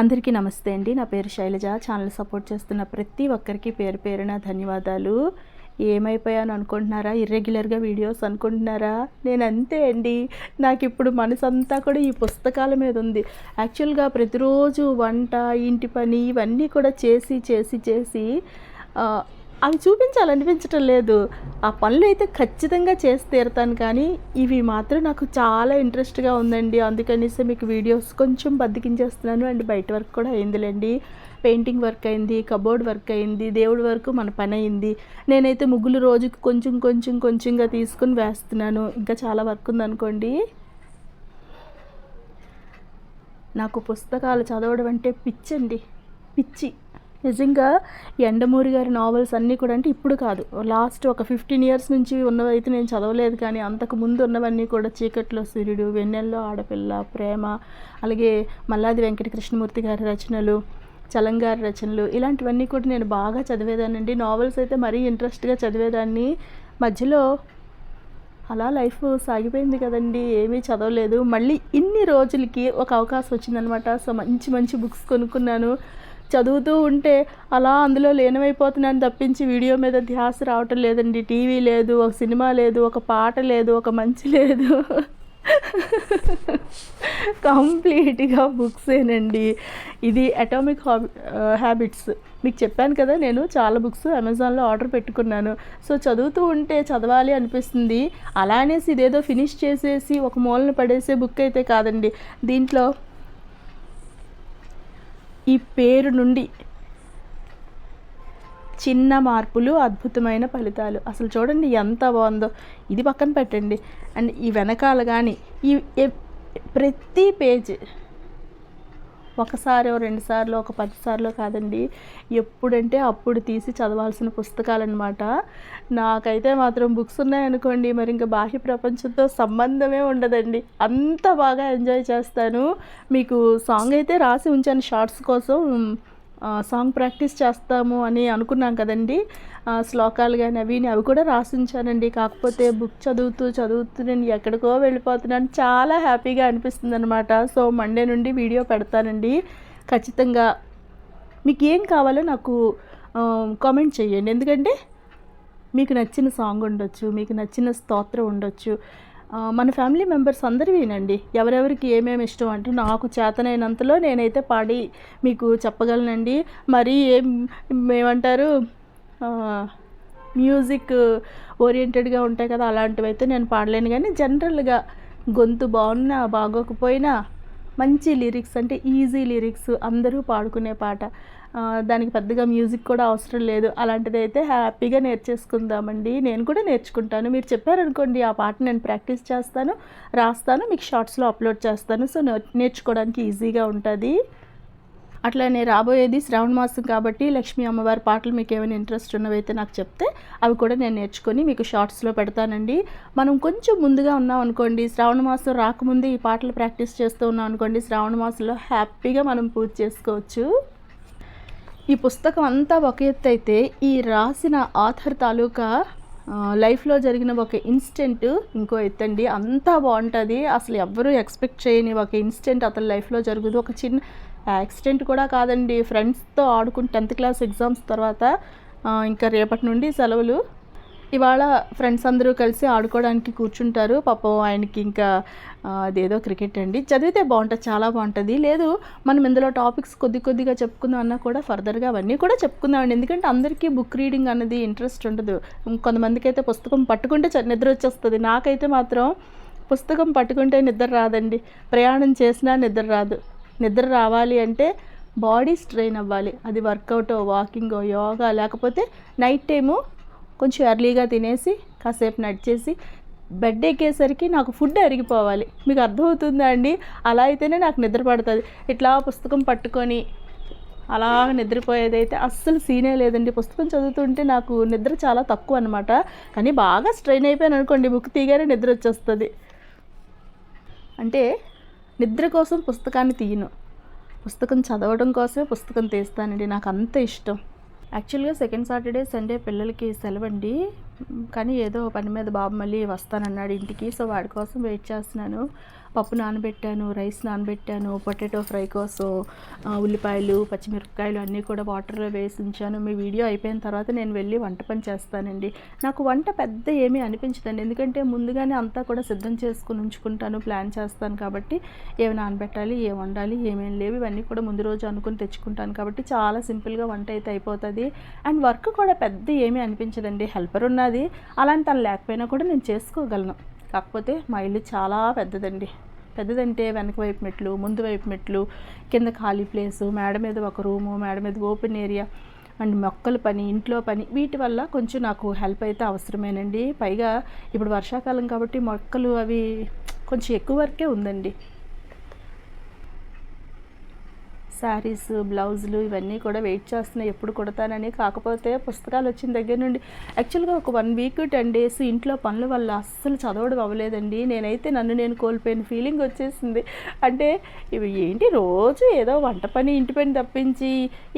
అందరికీ నమస్తే అండి. నా పేరు శైలజ. ఛానల్ సపోర్ట్ చేస్తున్న ప్రతి ఒక్కరికి పేరు పేరున ధన్యవాదాలు. ఏమైపోయాను అనుకుంటున్నారా? ఇర్రెగ్యులర్గా వీడియోస్ అనుకుంటున్నారా? నేను అంతే అండి. నాకు ఇప్పుడు మనసంతా కూడా ఈ పుస్తకాల మీద ఉంది. యాక్చువల్గా ప్రతిరోజు వంట ఇంటి పని ఇవన్నీ కూడా చేసి చేసి చేసి అవి చూపించాలనిపించటం లేదు. ఆ పనులు అయితే ఖచ్చితంగా చేసి తీరుతాను కానీ ఇవి మాత్రం నాకు చాలా ఇంట్రెస్ట్గా ఉందండి. అందుకనేసి మీకు వీడియోస్ కొంచెం బద్దకించేస్తున్నాను. అండ్ బయట వర్క్ కూడా అయిందిలేండి. పెయింటింగ్ వర్క్ అయింది కబోర్డ్ వర్క్ అయింది దేవుడి వరకు మన పని అయింది. నేనైతే ముగ్గులు రోజుకి కొంచెం కొంచెం కొంచెంగా తీసుకుని వేస్తున్నాను. ఇంకా చాలా వర్క్ ఉందనుకోండి. నాకు పుస్తకాలు చదవడం అంటే పిచ్చండి. పిచ్చి. నిజంగా ఎండమూరి గారి నావెల్స్ అన్నీ కూడా అంటే ఇప్పుడు కాదు. లాస్ట్ ఒక ఫిఫ్టీన్ ఇయర్స్ నుంచి ఉన్నవైతే నేను చదవలేదు కానీ అంతకు ముందు ఉన్నవన్నీ కూడా చీకట్లో సూర్యుడు వెన్నెల్లో ఆడపిల్ల ప్రేమ అలాగే మల్లాది వెంకట కృష్ణమూర్తి గారి రచనలు చలంగారి రచనలు ఇలాంటివన్నీ కూడా నేను బాగా చదివేదానండి నావెల్స్ అయితే మరీ ఇంట్రెస్ట్గా చదివేదాన్ని. మధ్యలో అలా లైఫ్ సాగిపోయింది కదండి ఏమీ చదవలేదు. మళ్ళీ ఇన్ని రోజులకి ఒక అవకాశం వచ్చిందనమాట సో మంచి మంచి బుక్స్ కొనుక్కున్నాను. చదువుతూ ఉంటే అలా అందులో లీనమైపోతున్నాను తప్పించి వీడియో మీద ధ్యాస రావటం లేదండి. టీవీ లేదు ఒక సినిమా లేదు ఒక పాట లేదు ఒక మంచి లేదు. కంప్లీట్గా బుక్సేనండి. ఇది అటామిక్ హాబి హ్యాబిట్స్. మీకు చెప్పాను కదా నేను చాలా బుక్స్ అమెజాన్లో ఆర్డర్ పెట్టుకున్నాను. సో చదువుతూ ఉంటే చదవాలి అనిపిస్తుంది. అలా అనేసి ఇదేదో ఫినిష్ చేసేసి ఒక మూలన పడేసే బుక్ అయితే కాదండి. దీంట్లో ఈ పేరు నుండి చిన్న మార్పులు అద్భుతమైన ఫలితాలు. అసలు చూడండి ఎంత బాగుందో. ఇది పక్కన పెట్టండి. అండ్ ఈ వెనకాల కానీ ఈ ప్రతి పేజ్ ఒకసారి రెండు సార్లు ఒక పదిసార్లు కాదండి. ఎప్పుడంటే అప్పుడు తీసి చదవాల్సిన పుస్తకాలన్నమాట. నాకైతే మాత్రం బుక్స్ ఉన్నాయనుకోండి మరి ఇంకా బాహ్య ప్రపంచంతో సంబంధమే ఉండదండి. అంత బాగా ఎంజాయ్ చేస్తాను. మీకు సాంగ్ అయితే రాసి ఉంచాను షార్ట్స్ కోసం. సాంగ్ ప్రాక్టీస్ చేస్తాము అని అనుకున్నాం కదండి. శ్లోకాలు కానీ అవి అవి కూడా రాసి ఉంచానండి కాకపోతే బుక్ చదువుతూ చదువుతూ నేను ఎక్కడికో వెళ్ళిపోతున్నాను. చాలా హ్యాపీగా అనిపిస్తుంది అనమాట సో మండే నుండి వీడియో పెడతానండి. ఖచ్చితంగా. మీకు ఏం కావాలో నాకు కామెంట్ చేయండి. ఎందుకంటే మీకు నచ్చిన సాంగ్ ఉండొచ్చు మీకు నచ్చిన స్తోత్రం ఉండొచ్చు. మన ఫ్యామిలీ మెంబర్స్ అందరూ వినండి. ఎవరెవరికి ఏమేమి ఇష్టం అంటే నాకు చేతనైనంతలో నేనైతే పాడి మీకు చెప్పగలనండి. మరి ఏం ఏమంటారు? మ్యూజిక్ ఓరియంటెడ్గా ఉంటాయి కదా అలాంటివి అయితే నేను పాడలేను. కానీ జనరల్గా గొంతు బాగున్నా బాగోకపోయినా మంచి లిరిక్స్ అంటే ఈజీ లిరిక్స్ అందరూ పాడుకునే పాట. దానికి పెద్దగా మ్యూజిక్ కూడా అవసరం లేదు. అలాంటిది అయితే హ్యాపీగా నేర్చేసుకుందామండి. నేను కూడా నేర్చుకుంటాను. మీరు చెప్పారనుకోండి ఆ పాట నేను ప్రాక్టీస్ చేస్తాను రాస్తాను మీకు షార్ట్స్లో అప్లోడ్ చేస్తాను. సో నేర్చుకోవడానికి ఈజీగా ఉంటుంది. అట్లానే రాబోయేది శ్రావణ మాసం కాబట్టి లక్ష్మీ అమ్మవారి పాటలు మీకు ఏమైనా ఇంట్రెస్ట్ ఉన్నవైతే నాకు చెప్తే అవి కూడా నేను నేర్చుకొని మీకు షార్ట్స్లో పెడతానండి. మనం కొంచెం ముందుగా ఉన్నాం అనుకోండి శ్రావణ మాసం రాకముందే ఈ పాటలు ప్రాక్టీస్ చేస్తూ ఉన్నాం అనుకోండి శ్రావణ మాసంలో హ్యాపీగా మనం పూజ చేసుకోవచ్చు. ఈ పుస్తకం అంతా ఒక ఎత్తు అయితే ఈ రాసిన ఆథర్ తాలూకా లైఫ్లో జరిగిన ఒక ఇన్సిడెంట్ ఇంకో ఎత్తండి. అంతా బాగుంటుంది. అసలు ఎవ్వరూ ఎక్స్పెక్ట్ చేయని ఒక ఇన్సిడెంట్ అతని లైఫ్లో జరుగుతుంది ఒక చిన్న యాక్సిడెంట్ కూడా కాదండి. ఫ్రెండ్స్తో ఆడుకుని టెన్త్ క్లాస్ ఎగ్జామ్స్ తర్వాత ఇంకా రేపటి నుండి సెలవులు ఇవాళ ఫ్రెండ్స్ అందరూ కలిసి ఆడుకోవడానికి కూర్చుంటారు. పాపం ఆయనకి ఇంకా అదేదో క్రికెట్ అండి. చదివితే బాగుంటుంది చాలా బాగుంటుంది. లేదు మనం ఇందులో టాపిక్స్ కొద్ది కొద్దిగా చెప్పుకుందాం అన్నా కూడా ఫర్దర్గా అవన్నీ కూడా చెప్పుకుందామండి. ఎందుకంటే అందరికీ బుక్ రీడింగ్ అన్నది ఇంట్రెస్ట్ ఉండదు. కొంతమందికి అయితే పుస్తకం పట్టుకుంటే నిద్ర వచ్చేస్తుంది. నాకైతే మాత్రం పుస్తకం పట్టుకుంటే నిద్ర రాదండి. ప్రయాణం చేసినా నిద్ర రాదు. నిద్ర రావాలి అంటే బాడీ స్ట్రెయిన్ అవ్వాలి. అది వర్కౌట్ వాకింగో యోగా లేకపోతే నైట్ టైము కొంచెం ఎర్లీగా తినేసి కాసేపు నడిచేసి బెడ్ ఎక్కేసరికి నాకు ఫుడ్ అరిగిపోవాలి. మీకు అర్థమవుతుందా అండి? అలా అయితేనే నాకు నిద్ర పడుతుంది. ఇట్లా పుస్తకం పట్టుకొని అలా నిద్రపోయేదైతే అస్సలు సీనే లేదండి. పుస్తకం చదువుతుంటే నాకు నిద్ర చాలా తక్కువ అనమాట కానీ బాగా స్ట్రెయిన్ అయిపోయాను అనుకోండి. బుక్ తీగానే నిద్ర వచ్చేస్తుంది. అంటే నిద్ర కోసం పుస్తకాన్ని తీయను. పుస్తకం చదవడం కోసమే పుస్తకం తీస్తానండి. నాకు అంత ఇష్టం. యాక్చువల్గా సెకండ్ సాటర్డే సండే పిల్లలకి సెలవండి. కానీ ఏదో పని మీద బాబు మళ్ళీ వస్తానన్నాడు ఇంటికి. సో వాడి కోసం వెయిట్ చేస్తున్నాను. పప్పు నానబెట్టాను రైస్ నానబెట్టాను పొటాటో ఫ్రై కోసం ఉల్లిపాయలు పచ్చిమిరపకాయలు అన్నీ కూడా వాటర్లో వేసి ఉంచాను. మీ వీడియో అయిపోయిన తర్వాత నేను వెళ్ళి వంట పని చేస్తానండి. నాకు వంట పెద్ద ఏమీ అనిపించదండి. ఎందుకంటే ముందుగానే అంతా కూడా సిద్ధం చేసుకుని ఉంచుకుంటాను ప్లాన్ చేస్తాను కాబట్టి ఏమి నానబెట్టాలి ఏం వండాలి ఏమేమి లేవు ఇవన్నీ కూడా ముందు రోజు అనుకుని తెచ్చుకుంటాను కాబట్టి చాలా సింపుల్గా వంట అయితే అయిపోతుంది. అండ్ వర్క్ కూడా పెద్ద ఏమీ అనిపించదండి. హెల్పర్ ఉన్నది అలాంటి తను లేకపోయినా కూడా నేను చేసుకోగలను. కాకపోతే మా ఇల్లు చాలా పెద్దదండి. పెద్దదంటే వెనక వైపు మెట్లు ముందు వైపు మెట్లు కింద ఖాళీ ప్లేసు మేడ మీద ఒక రూము మేడ మీద ఓపెన్ ఏరియా అండ్ మొక్కల పని ఇంట్లో పని. వీటి వల్ల కొంచెం నాకు హెల్ప్ అయితే అవసరమేనండి. పైగా ఇప్పుడు వర్షాకాలం కాబట్టి మొక్కలు అవి కొంచెం ఎక్కువ వరకే ఉందండి. శారీస్ బ్లౌజులు ఇవన్నీ కూడా వెయిట్ చేస్తున్నాయి. ఎప్పుడు కుడతానని. కాకపోతే పుస్తకాలు వచ్చిన దగ్గర నుండి యాక్చువల్గా ఒక వన్ వీక్ టెన్ డేస్ ఇంట్లో పనుల వల్ల అస్సలు చదవడం అవ్వలేదండి. నేనైతే నన్ను నేను కోల్పోయిన ఫీలింగ్ వచ్చేసింది. అంటే ఇవి ఏంటి రోజు ఏదో వంట పని ఇంటి పని తప్పించి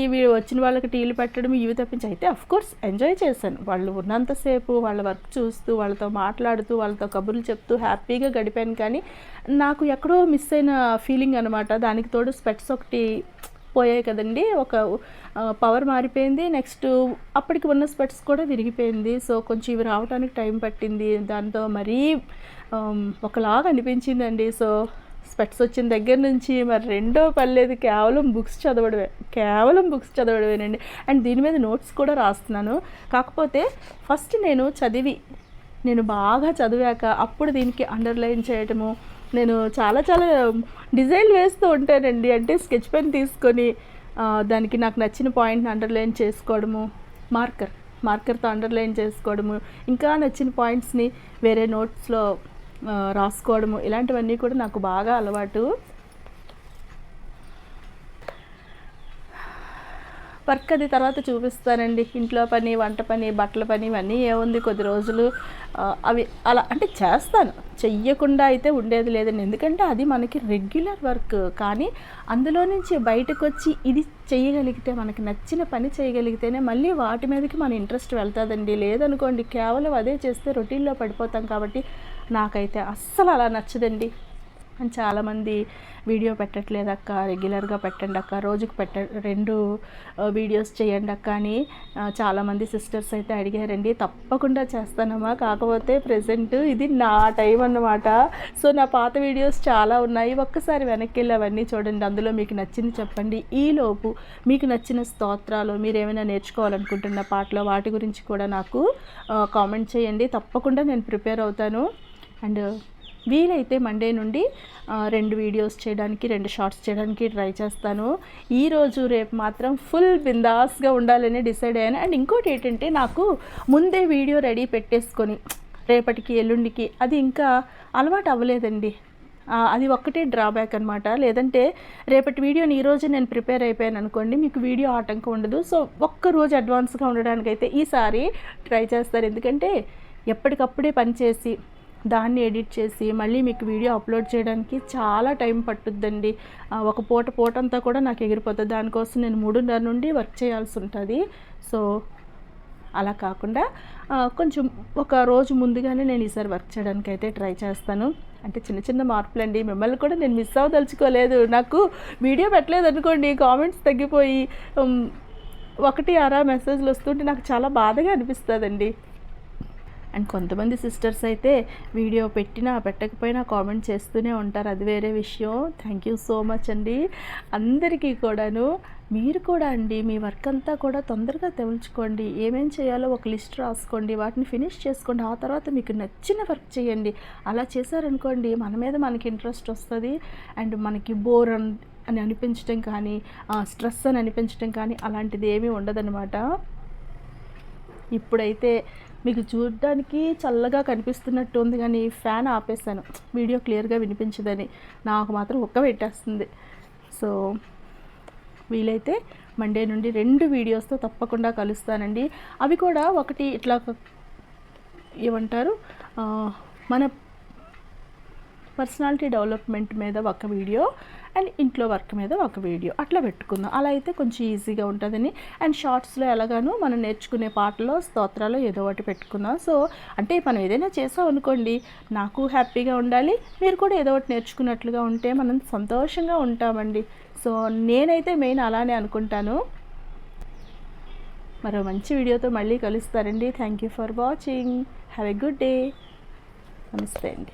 ఇవి వచ్చిన వాళ్ళకి టీలు పెట్టడం ఇవి తప్పించి. అయితే అఫ్కోర్స్ ఎంజాయ్ చేశాను. వాళ్ళు ఉన్నంతసేపు వాళ్ళ వర్క్ చూస్తూ వాళ్ళతో మాట్లాడుతూ వాళ్ళతో కబుర్లు చెప్తూ హ్యాపీగా గడిపాను. కానీ నాకు ఎక్కడో మిస్ అయిన ఫీలింగ్ అనమాట దానికి తోడు స్పెట్స్ ఒకటి పోయాయి కదండి. ఒక పవర్ మారిపోయింది. నెక్స్ట్ అప్పటికి ఉన్న స్పెట్స్ కూడా విరిగిపోయింది. సో కొంచెం ఇవి రావడానికి టైం పట్టింది. దాంతో మరీ ఒకలాగా అనిపించిందండి. సో స్పెట్స్ వచ్చిన దగ్గర నుంచి మరి రెండో పర్లేదు కేవలం బుక్స్ చదవడమే. కేవలం బుక్స్ చదవడమేనండి. అండ్ దీని మీద నోట్స్ కూడా రాస్తున్నాను. కాకపోతే ఫస్ట్ నేను చదివి నేను బాగా చదివాక అప్పుడు దీనికి అండర్లైన్ చేయటము నేను చాలా చాలా డిజైన్ వేస్తూ ఉంటానండి. అంటే స్కెచ్ పెన్ తీసుకొని దానికి నాకు నచ్చిన పాయింట్ని అండర్లైన్ చేసుకోవడము మార్కర్ మార్కర్తో అండర్లైన్ చేసుకోవడము ఇంకా నచ్చిన పాయింట్స్ని వేరే నోట్స్లో రాసుకోవడము ఇలాంటివన్నీ కూడా నాకు బాగా అలవాటు. వర్క్ అది తర్వాత చూపిస్తానండి. ఇంట్లో పని వంట పని బట్టల పని ఇవన్నీ ఏముంది కొద్ది రోజులు. అవి అలా అంటే చేస్తాను. చెయ్యకుండా అయితే ఉండేది లేదండి. ఎందుకంటే అది మనకి రెగ్యులర్ వర్క్. కానీ అందులో నుంచి బయటకు వచ్చి ఇది చేయగలిగితే మనకి నచ్చిన పని చేయగలిగితేనే మళ్ళీ వాటి మీదకి మన ఇంట్రెస్ట్ వెళ్తుందండి. లేదనుకోండి కేవలం అదే చేస్తే రొటీన్లో పడిపోతాం కాబట్టి నాకైతే అస్సలు అలా నచ్చదండి. అని చాలామంది వీడియో పెట్టట్లేదు అక్క రెగ్యులర్గా పెట్టండి అక్క రోజుకు పెట్ట రెండు వీడియోస్ చేయండి అక్క అని చాలామంది సిస్టర్స్ అయితే అడిగారండి. తప్పకుండా చేస్తానమ్మా కాకపోతే ప్రజెంట్ ఇది నా టైం అన్నమాట. సో నా పాత వీడియోస్ చాలా ఉన్నాయి ఒక్కసారి వెనక్కి వెళ్ళి అవన్నీ చూడండి అందులో మీకు నచ్చింది చెప్పండి. ఈలోపు మీకు నచ్చిన స్తోత్రాలు మీరు ఏమైనా నేర్చుకోవాలనుకుంటున్న పాటలు వాటి గురించి కూడా నాకు కామెంట్ చేయండి. తప్పకుండా నేను ప్రిపేర్ అవుతాను. అండ్ వీలైతే మండే నుండి రెండు వీడియోస్ చేయడానికి రెండు షార్ట్స్ చేయడానికి ట్రై చేస్తాను. ఈరోజు రేపు మాత్రం ఫుల్ బిందాస్గా ఉండాలని డిసైడ్ అయ్యాను. అండ్ ఇంకోటి ఏంటంటే నాకు ముందే వీడియో రెడీ పెట్టేసుకొని రేపటికి ఎల్లుండికి అది ఇంకా అలవాటు అవ్వలేదండి. అది ఒక్కటే డ్రాబ్యాక్ అనమాట లేదంటే రేపటి వీడియోని ఈరోజు నేను ప్రిపేర్ అయిపోయాను అనుకోండి మీకు వీడియో ఆటంకం ఉండదు. సో ఒక్క రోజు అడ్వాన్స్గా ఉండడానికైతే ఈసారి ట్రై చేస్తారు ఎందుకంటే ఎప్పటికప్పుడే పని చేసి దాన్ని ఎడిట్ చేసి మళ్ళీ మీకు వీడియో అప్లోడ్ చేయడానికి చాలా టైం పట్టుద్దండి. ఒక పూట పూట అంతా కూడా నాకు ఎగిరిపోతుంది దానికోసం నేను మూడున్నర నుండి వర్క్ చేయాల్సి ఉంటుంది. సో అలా కాకుండా కొంచెం ఒక రోజు ముందుగానే నేను ఈసారి వర్క్ చేయడానికి అయితే ట్రై చేస్తాను. అంటే చిన్న చిన్న మార్పులు అండి. మిమ్మల్ని కూడా నేను మిస్ అవ్వదలుచుకోలేదు. నాకు వీడియో పెట్టలేదు అనుకోండి. కామెంట్స్ తగ్గిపోయి ఒకటి అరా మెసేజ్లు వస్తుంటే నాకు చాలా బాధగా అనిపిస్తుందండి. అండ్ కొంతమంది సిస్టర్స్ అయితే వీడియో పెట్టినా పెట్టకపోయినా కామెంట్ చేస్తూనే ఉంటారు. అది వేరే విషయం. థ్యాంక్ యూ సో మచ్ అండి. అందరికీ కూడాను మీరు కూడా అండి మీ వర్క్ అంతా కూడా తొందరగా తెలుసుకోండి ఏమేం చేయాలో ఒక లిస్ట్ రాసుకోండి. వాటిని ఫినిష్ చేసుకోండి. ఆ తర్వాత మీకు నచ్చిన వర్క్ చేయండి. అలా చేశారనుకోండి మన మీద మనకి ఇంట్రెస్ట్ వస్తుంది. అండ్ మనకి బోర్ అని అని అనిపించడం కానీ స్ట్రెస్ అని అనిపించడం కానీ అలాంటిది ఏమీ ఉండదన్నమాట. ఇప్పుడైతే మీకు చూడడానికి చల్లగా కనిపిస్తున్నట్టు ఉంది కానీ ఫ్యాన్ ఆపేసాను వీడియో క్లియర్గా వినిపించదని. నాకు మాత్రం ఒక్క పెట్టేస్తుంది. సో వీలైతే మండే నుండి రెండు వీడియోస్తో తప్పకుండా కలుస్తానండి. అవి కూడా ఒకటి ఇట్లా ఏమంటారు? మన పర్సనాలిటీ డెవలప్మెంట్ మీద ఒక వీడియో. అండ్ ఇంట్లో వర్క్ మీద ఒక వీడియో అట్లా పెట్టుకుందాం. అలా అయితే కొంచెం ఈజీగా ఉంటుందని. అండ్ షార్ట్స్లో ఎలాగానో మనం నేర్చుకునే పాటలో స్తోత్రాలు ఏదో ఒకటి పెట్టుకుందాం. సో అంటే మనం ఏదైనా చేసాం అనుకోండి నాకు హ్యాపీగా ఉండాలి. మీరు కూడా ఏదో ఒకటి నేర్చుకున్నట్లుగా ఉంటే మనం సంతోషంగా ఉంటామండి. సో నేనైతే మెయిన్ అలానే అనుకుంటాను. మరో మంచి వీడియోతో మళ్ళీ కలుస్తారండి. Thank you for watching have a good day నమస్తే అండి.